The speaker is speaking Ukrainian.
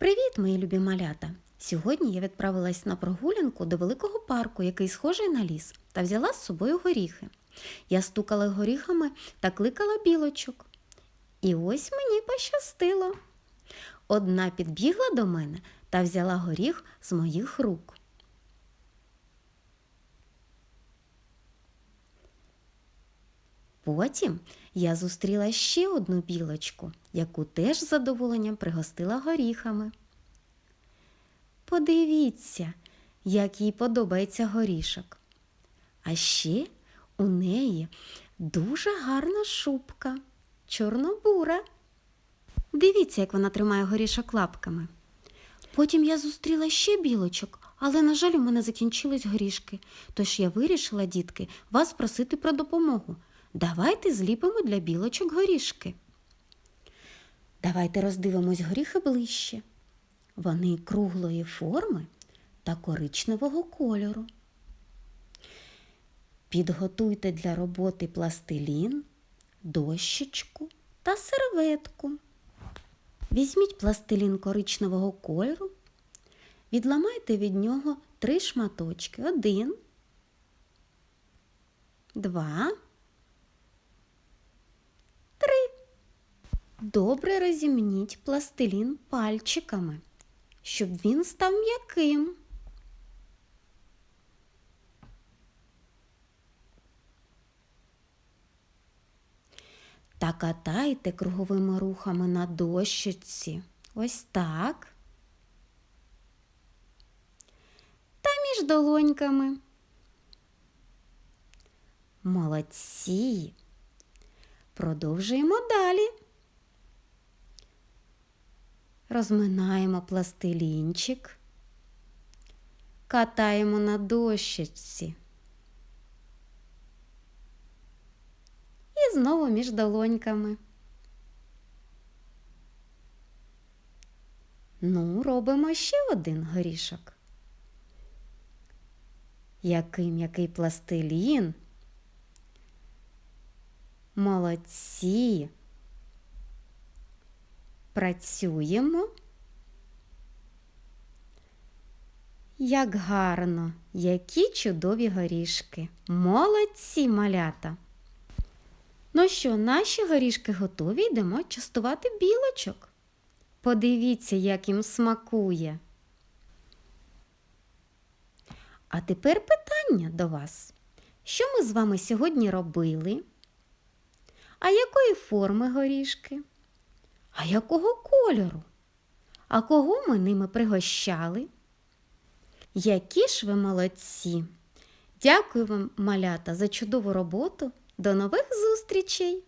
Привіт, мої любі малята! Сьогодні я відправилась на прогулянку до великого парку, який схожий на ліс, та взяла з собою горіхи. Я стукала горіхами та кликала білочок. І ось мені пощастило. Одна підбігла до мене та взяла горіх з моїх рук. Потім я зустріла ще одну білочку, яку теж з задоволенням пригостила горіхами. Подивіться, як їй подобається горішок. А ще у неї дуже гарна шубка, чорнобура. Дивіться, як вона тримає горішок лапками. Потім я зустріла ще білочок, але, на жаль, у мене закінчились горішки. Тож я вирішила, дітки, вас просити про допомогу. Давайте зліпимо для білочок горішки. Давайте роздивимось горіхи ближче. Вони круглої форми та коричневого кольору. Підготуйте для роботи пластилін, дощечку та серветку. Візьміть пластилін коричневого кольору, відламайте від нього три шматочки. Один, два, три. Добре розімніть пластилін пальчиками, щоб він став м'яким. Та катайте круговими рухами на дощечці. Ось так. Та між долоньками. Молодці. Продовжуємо далі. Розминаємо пластилінчик, катаємо на дощечці. І знову між долоньками. Ну, робимо ще один горішок. Який м'який пластилін. Молодці. Працюємо. Як гарно, які чудові горішки. Молодці малята. Ну що, наші горішки готові, йдемо частувати білочок. Подивіться, як їм смакує. А тепер питання до вас. Що ми з вами сьогодні робили? А якої форми горішки? А якого кольору? А кого ми ними пригощали? Які ж ви молодці! Дякую вам, малята, за чудову роботу. До нових зустрічей!